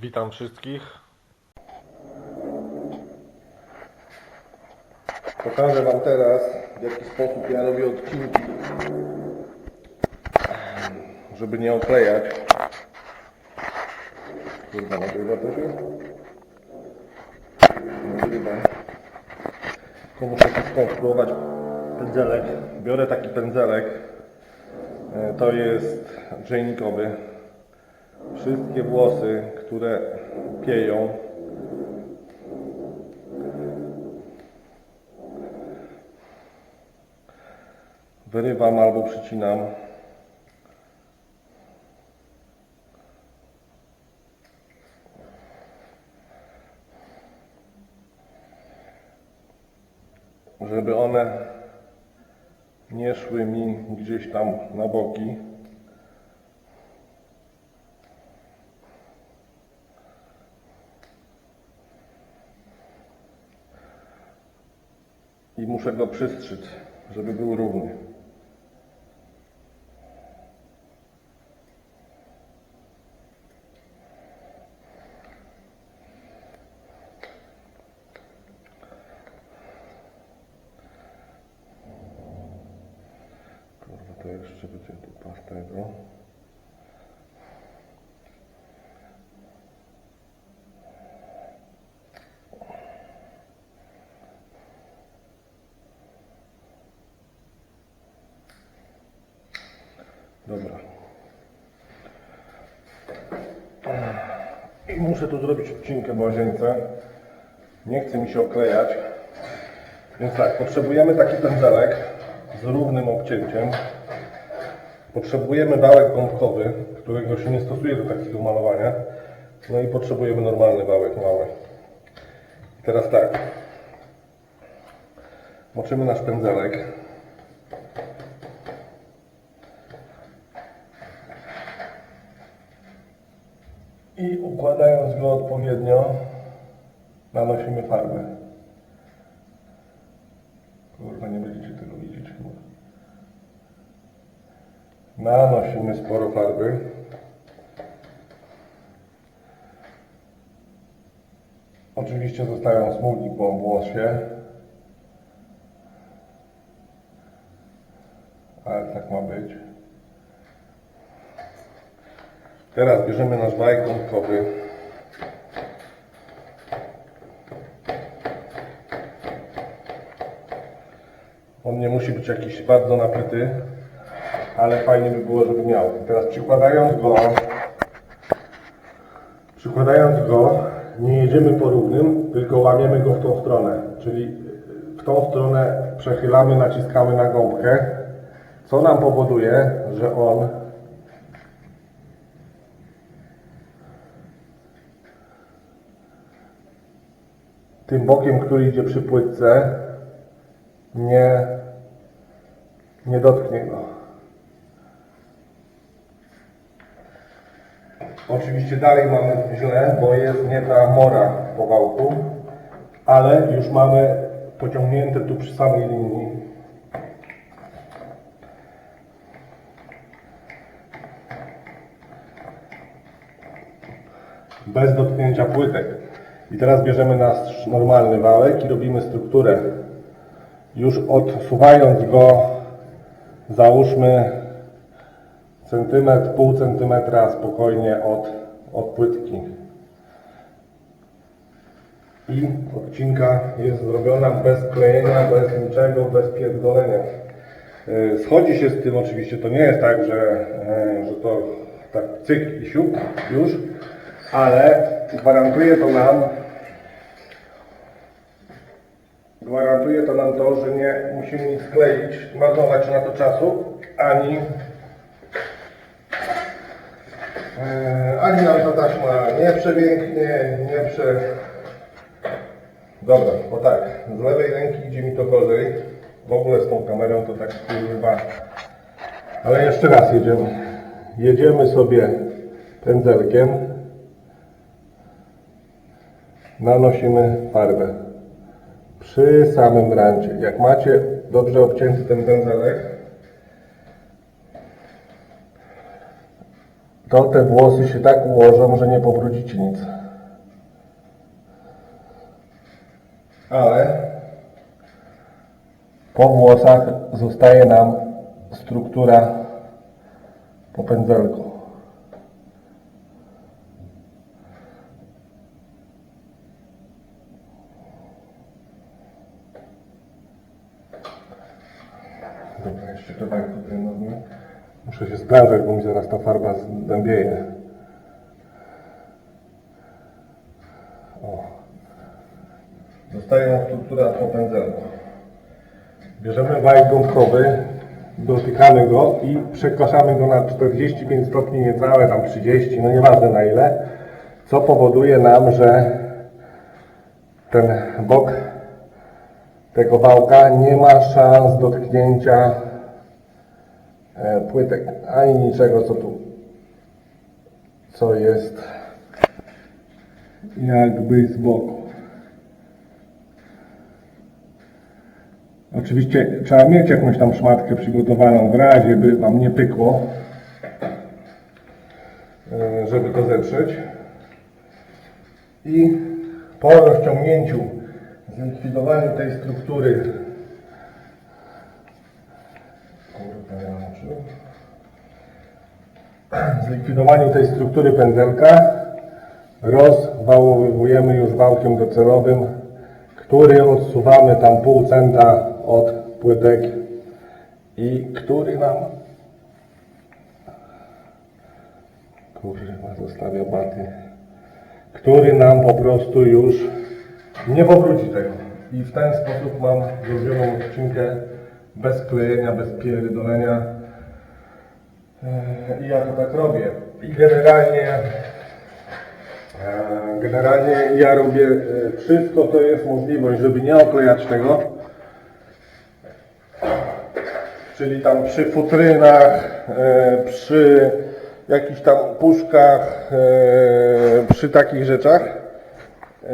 Witam wszystkich. Pokażę Wam teraz, w jaki sposób ja robię odcinki, żeby nie oklejać. Kurwa, nagrywa to się? Nagrywa. Tylko muszę skonstruować pędzelek. Biorę taki pędzelek. E, To jest grzejnikowy. Wszystkie włosy, które pieją, wyrywam albo przycinam. Żeby one nie szły mi gdzieś tam na boki. i muszę go przystrzyć, żeby był równy. Kurwa, to jeszcze będzie tu pastego. Dobra. I muszę tu zrobić odcinkę w łazience. Nie chce mi się oklejać. Więc tak, potrzebujemy taki pędzelek z równym obcięciem. Potrzebujemy wałek gąbkowy, którego się nie stosuje do takiego malowania. No i potrzebujemy normalny wałek mały. I teraz tak. Moczymy nasz pędzelek. I układając go odpowiednio, nanosimy farbę. Kurwa, nie będziecie tego widzieć chyba. Nanosimy sporo farby. Oczywiście zostają smugi po włosie. Ale tak ma być. Teraz bierzemy nasz wajek gąbkowy. On nie musi być jakiś bardzo napyty, ale fajnie by było, żeby miał. Teraz przykładając go, przykładając go, nie jedziemy po równym, tylko łamiemy go w tą stronę. Czyli w tą stronę przechylamy, naciskamy na gąbkę, co nam powoduje, że on tym bokiem, który idzie przy płytce, nie, nie dotknie go. Oczywiście dalej mamy źle, bo jest nie ta mora po wałku, ale już mamy pociągnięte tu przy samej linii. Bez dotknięcia płytek. I teraz bierzemy nasz normalny wałek i robimy strukturę. Już odsuwając go, załóżmy centymetr, pół centymetra spokojnie od, od płytki. I odcinka jest zrobiona bez klejenia, bez niczego, bez pierdolenia. Yy, Schodzi się z tym oczywiście, to nie jest tak, że, e, że to tak cyk i siup już, ale gwarantuje to nam Gwarantuje to nam to, że nie musimy nic kleić, marnować na to czasu, ani e, ani nam ta taśma nie przewięknie, nie prze... Dobra, bo tak, z lewej ręki idzie mi to gorzej. W ogóle z tą kamerą to tak kurwa. Ale jeszcze raz jedziemy. Jedziemy sobie pędzelkiem. Nanosimy farbę przy samym rancie. Jak macie dobrze obcięty ten pędzelek, to te włosy się tak ułożą, że nie pobrudzicie nic. Ale po włosach zostaje nam struktura po pędzelku. Dobra, jeszcze to tak tutaj mamy. Muszę się sprężać, bo mi zaraz ta farba zdębieje. O. Struktura po pędzelku. Bierzemy wajk gąbkowy, dotykamy go i przeklaszamy go na 45 stopni niecałe, tam 30, no nieważne na ile, co powoduje nam, że ten bok tego wałka nie ma szans dotknięcia płytek, ani niczego, co tu, co jest jakby z boku. Oczywiście trzeba mieć jakąś tam szmatkę przygotowaną w razie, by Wam nie pykło, e, żeby to zetrzeć. I po rozciągnięciu, zlikwidowaniu tej struktury Kurwa, ja muszę. Zlikwidowaniu tej struktury pędzelka rozwałowujemy już wałkiem docelowym, który odsuwamy tam pół centa od płytek i który nam kurwa zostawia baty który nam po prostu już nie powróci tego. I w ten sposób mam zrobioną odcinkę bez klejenia, bez pierdolenia i ja to tak robię i generalnie E, Generalnie ja robię e, wszystko, co jest możliwość, żeby nie oklejać tego. Czyli tam przy futrynach, e, przy jakichś tam puszkach, e, przy takich rzeczach. E,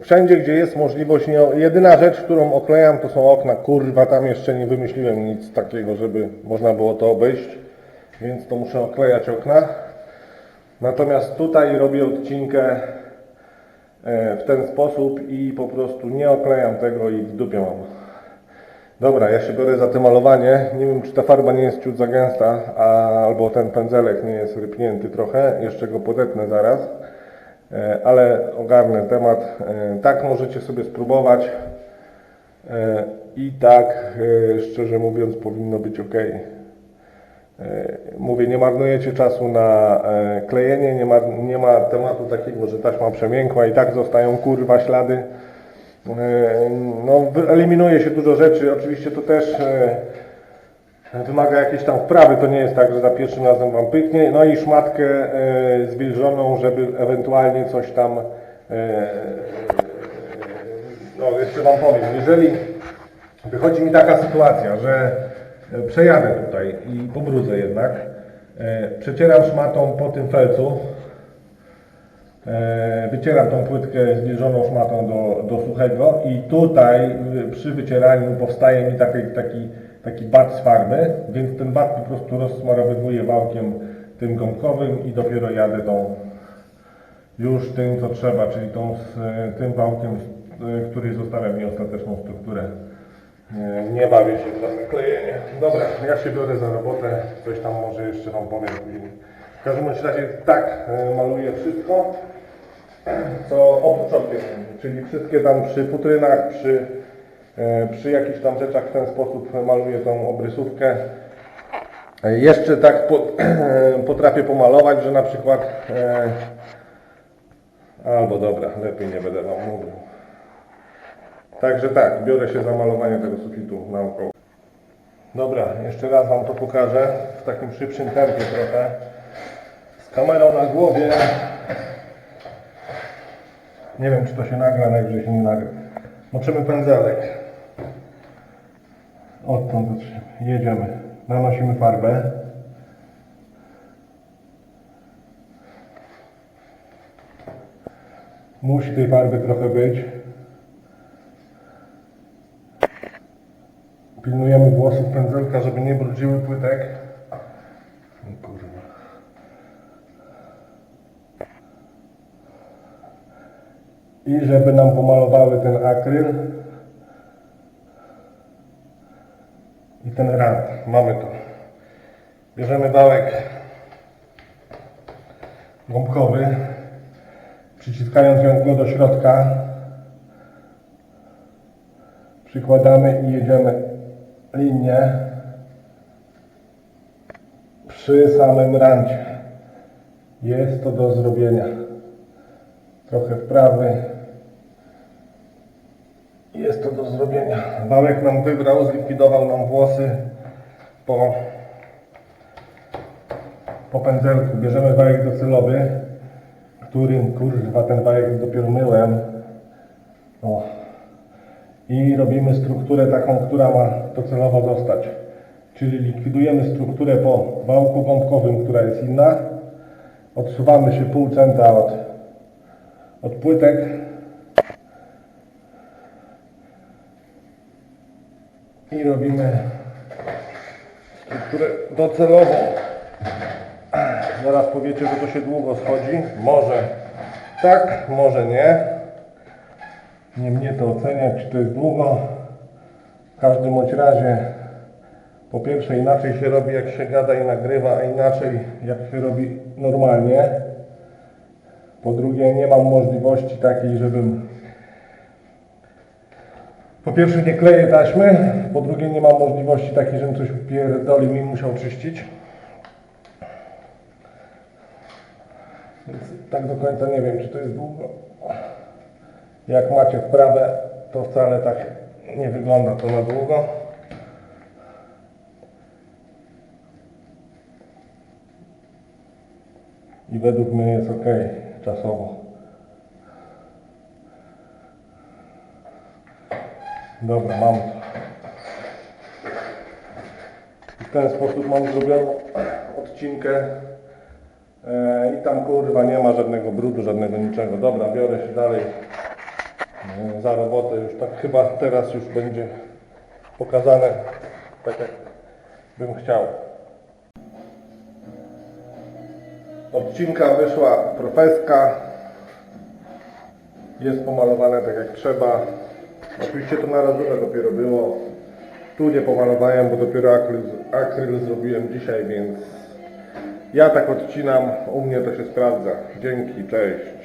Wszędzie, gdzie jest możliwość, nie, jedyna rzecz, którą oklejam, to są okna. Kurwa, tam jeszcze nie wymyśliłem nic takiego, żeby można było to obejść, więc to muszę oklejać okna. Natomiast tutaj robię odcinkę e, w ten sposób i po prostu nie oklejam tego i w dupie mam. Dobra, ja się biorę za to malowanie. Nie wiem, czy ta farba nie jest ciut za gęsta, albo ten pędzelek nie jest rypnięty trochę. Jeszcze go podetnę zaraz, ale ogarnę temat. E, Tak możecie sobie spróbować E, i tak, e, szczerze mówiąc, powinno być ok. E, Mówię, nie marnujecie czasu na e, klejenie, nie ma, nie ma tematu takiego, że taśma przemiękła i tak zostają kurwa ślady. E, No, eliminuje się dużo rzeczy, oczywiście to też e, wymaga jakiejś tam wprawy, to nie jest tak, że za pierwszym razem Wam pyknie. No i szmatkę e, zwilżoną, żeby ewentualnie coś tam e, no jeszcze Wam powiem, jeżeli wychodzi mi taka sytuacja, że e, przejadę tutaj i pobrudzę jednak, e, przecieram szmatą po tym felcu, e, wycieram tą płytkę zbliżoną szmatą do, do suchego i tutaj przy wycieraniu powstaje mi taki, taki, taki bat z farby, więc ten bat po prostu rozsmarowywuję wałkiem tym gąbkowym i dopiero jadę tą już tym, co trzeba, czyli tą, z, tym wałkiem, który zostawia mi ostateczną strukturę. Nie, bawię się w żadne klejenie. Dobra, ja się biorę za robotę, coś tam może jeszcze Wam powiem później. W każdym razie tak e, maluję wszystko, co oprócz czyli wszystkie tam przy futrynach, przy, przy jakichś tam rzeczach w ten sposób maluję tą obrysówkę. E, Jeszcze tak po, potrafię pomalować, że na przykład e, Albo dobra, lepiej nie będę Wam mówił. Także tak, biorę się za malowanie tego sufitu naokoło. Dobra, jeszcze raz Wam to pokażę w takim szybszym tempie trochę. Z kamerą na głowie. Nie wiem, czy to się nagra, najwyżej się nie nagra. Moczymy pędzelek. Odtąd jedziemy. Nanosimy farbę. Musi tej farby trochę być. Pilnujemy włosów pędzelka, żeby nie brudziły płytek. I żeby nam pomalowały ten akryl. Ten rand. Mamy to. Bierzemy wałek gąbkowy, przyciskając go do środka, przykładamy i jedziemy linię przy samym randzie. Jest to do zrobienia. Trochę w prawy. Jest to do zrobienia. Wałek nam wybrał, zlikwidował nam włosy po, po pędzelku. Bierzemy wałek docelowy, którym kurwa ten wałek dopiero myłem. O. I robimy strukturę taką, która ma docelowo zostać. Czyli likwidujemy strukturę po wałku gąbkowym, która jest inna. Odsuwamy się pół centa od, od płytek. I robimy strukturę docelową. Zaraz powiecie, że to się długo schodzi. Może tak, może nie. Nie mnie to oceniać, czy to jest długo. W każdym bądź razie, po pierwsze inaczej się robi jak się gada i nagrywa, a inaczej jak się robi normalnie. Po drugie nie mam możliwości takiej, żebym po pierwsze nie kleję taśmy, po drugie nie mam możliwości takiej, żebym coś upierdolił i musiał czyścić. Więc tak do końca nie wiem, czy to jest długo. Jak macie wprawę, to wcale tak nie wygląda to na długo. I według mnie jest ok czasowo. Dobra, mam. I w ten sposób mam zrobioną odcinkę. E, I tam kurwa nie ma żadnego brudu, żadnego niczego. Dobra, biorę się dalej e, za robotę. Już tak chyba teraz już będzie pokazane tak jak bym chciał. Odcinka wyszła profeska. Jest pomalowane tak jak trzeba. Oczywiście to narażone dopiero było. Tu nie pomalowałem, bo dopiero akryl, akryl zrobiłem dzisiaj, więc ja tak odcinam. U mnie to się sprawdza. Dzięki, cześć.